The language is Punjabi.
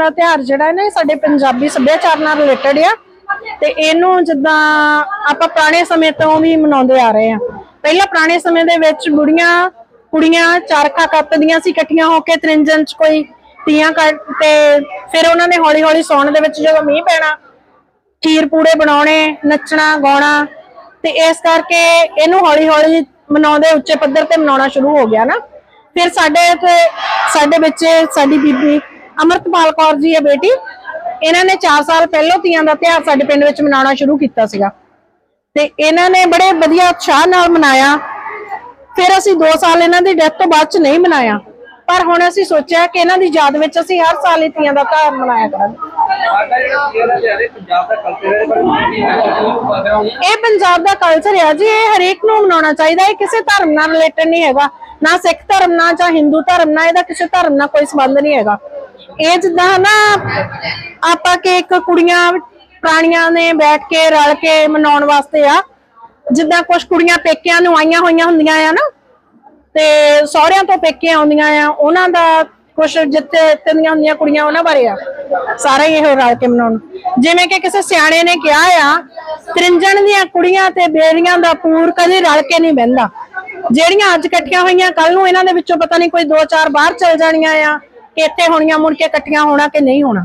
ਦਾ ਤਿਉਹਾਰ ਜਿਹੜਾ ਹੈ ਨਾ ਇਹ ਸਾਡੇ ਪੰਜਾਬੀ ਸੱਭਿਆਚਾਰ ਨਾਲ ਰਿਲੇਟਡ ਆ ਤੇ ਇਹਨੂੰ ਜਿੱਦਾਂ ਆਪਾਂ ਪੁਰਾਣੇ ਸਮੇਂ ਤੋਂ ਵੀ ਮਨਾਉਂਦੇ ਆ ਰਹੇ ਆ। ਪਹਿਲਾਂ ਪੁਰਾਣੇ ਸਮੇਂ ਦੇ ਵਿੱਚ ਬੁੜੀਆਂ, ਕੁੜੀਆਂ ਚਰਖਾ ਕੱਤਦੀਆਂ ਸੀ, ਇਕੱਠੀਆਂ ਹੋ ਕੇ ਤ੍ਰਿੰਜਨ ਚ ਕੋਈ ਤੀਆਂ ਕੱਢ ਤੇ ਫਿਰ ਉਹਨਾਂ ਨੇ ਹੌਲੀ ਹੌਲੀ ਸੌਣ ਦੇ ਵਿੱਚ ਜਦੋਂ ਮੀਂਹ ਪੈਣਾ, ਖੀਰ ਪੂੜੇ ਬਣਾਉਣੇ, ਨੱਚਣਾ, ਗਾਉਣਾ ਤੇ ਇਸ ਕਰਕੇ ਇਹਨੂੰ ਹੌਲੀ ਹੌਲੀ ਮਨਾਉਂਦੇ ਉੱਚੇ ਪੱਧਰ ਤੇ ਮਨਾਉਣਾ ਸ਼ੁਰੂ ਹੋ ਗਿਆ ਨਾ। ਫਿਰ ਸਾਡੇ ਤੇ ਸਾਡੇ ਬੱਚੇ, ਸਾਡੀ ਬੀਬੀ ਅਮਰਤਪਾਲ ਕੌਰ ਜੀ ਹੈ ਬੇਟੀ, ਇਹਨਾਂ ਨੇ 4 ਸਾਲ ਪਹਿਲਾਂ ਤੀਆਂ ਦਾ ਤਿਉਹਾਰ ਸਾਡੇ ਪਿੰਡ ਵਿੱਚ ਮਨਾਉਣਾ ਸ਼ੁਰੂ ਕੀਤਾ ਸੀਗਾ। ਤੇ ਇਹਨਾਂ ਨੇ ਬੜੇ ਵਧੀਆ ਉਤਸ਼ਾਹ ਨਾਲ ਮਨਾਇਆ। ਫਿਰ ਅਸੀਂ 2 ਸਾਲ ਇਹਨਾਂ ਦੀ ਡੈਥ ਤੋਂ ਬਾਅਦ ਚ ਨਹੀਂ ਮਨਾਇਆ। ਪਰ ਹੁਣ ਅਸੀਂ ਸੋਚਿਆ ਕਿ ਇਹਨਾਂ ਦੀ ਯਾਦ ਵਿੱਚ ਅਸੀਂ ਹਰ ਸਾਲ ਇਹ ਤੀਆਂ ਦਾ ਤਿਉਹਾਰ ਮਨਾਇਆ ਕਰਾਂਗੇ। ਇਹ ਪੰਜਾਬ ਦਾ ਕਲਚਰ ਹੈ ਜੀ, ਇਹ ਹਰੇਕ ਨੂੰ ਮਨਾਉਣਾ ਚਾਹੀਦਾ, ਇਹ ਕਿਸੇ ਧਰਮ ਨਾਲ ਰਿਲੇਟਡ ਨਹੀਂ ਹੈਗਾ। ਨਾ ਸਿੱਖ ਧਰਮ ਨਾਲ ਜਾਂ ਹਿੰਦੂ ਧਰਮ ਨਾਲ ਇਹਦਾ ਕਿਸੇ ਧਰਮ ਨਾਲ ਕੋਈ ਸੰਬੰਧ ਨਹੀਂ ਹੈਗਾ। ਇਹ ਜਿੱਦਾਂ ਨਾ ਆਪਾਂ ਕਿ ਇੱਕ ਕੁੜੀਆਂ, ਪ੍ਰਾਣੀਆਂ ਨੇ ਬੈਠ ਕੇ ਰਲ ਕੇ ਮਨਾਉਣ ਵਾਸਤੇ ਆ, ਜਿੱਦਾਂ ਕੁਝ ਕੁੜੀਆਂ ਪੇਕਿਆਂ ਨੂੰ ਆਈਆਂ ਹੋਈਆਂ ਹੁੰਦੀਆਂ ਆ ਨਾ ਤੇ ਸਹੁਰਿਆਂ ਤੋਂ ਪੇਕੇ ਆਉਂਦੀਆਂ ਆ, ਉਹਨਾਂ ਦਾ ਕੁਝ ਜਿੱਥੇ ਤਿੰਨੀਆਂ ਹੁੰਦੀਆਂ ਕੁੜੀਆਂ ਉਹਨਾਂ ਬਾਰੇ ਆ। ਸਾਰਾ ਹੀ ਇਹੋ ਰਲ ਕੇ ਮਨਾਉਣ। ਜਿਵੇਂ ਕਿ ਕਿਸੇ ਸਿਆਣੇ ਨੇ ਕਿਹਾ ਆ, ਤ੍ਰਿੰਜਣ ਦੀਆਂ ਕੁੜੀਆਂ ਤੇ ਬੇੜੀਆਂ ਦਾ ਪੂਰ ਕਦੇ ਰਲ ਕੇ ਨਹੀਂ ਬਹਿੰਦਾ। ਜਿਹੜੀਆਂ ਅੱਜ ਇਕੱਠੀਆਂ ਹੋਈਆਂ ਕੱਲ ਨੂੰ ਇਹਨਾਂ ਦੇ ਵਿੱਚੋਂ ਪਤਾ ਨਹੀਂ ਕੋਈ ਦੋ ਚਾਰ ਬਾਹਰ ਚਲ ਜਾਣੀਆਂ ਆ, ਕਿ ਇੱਥੇ ਹੋਣੀਆਂ ਮੁੜ ਕੇ ਇਕੱਠੀਆਂ ਹੋਣਾ ਕਿ ਨਹੀਂ ਹੋਣਾ।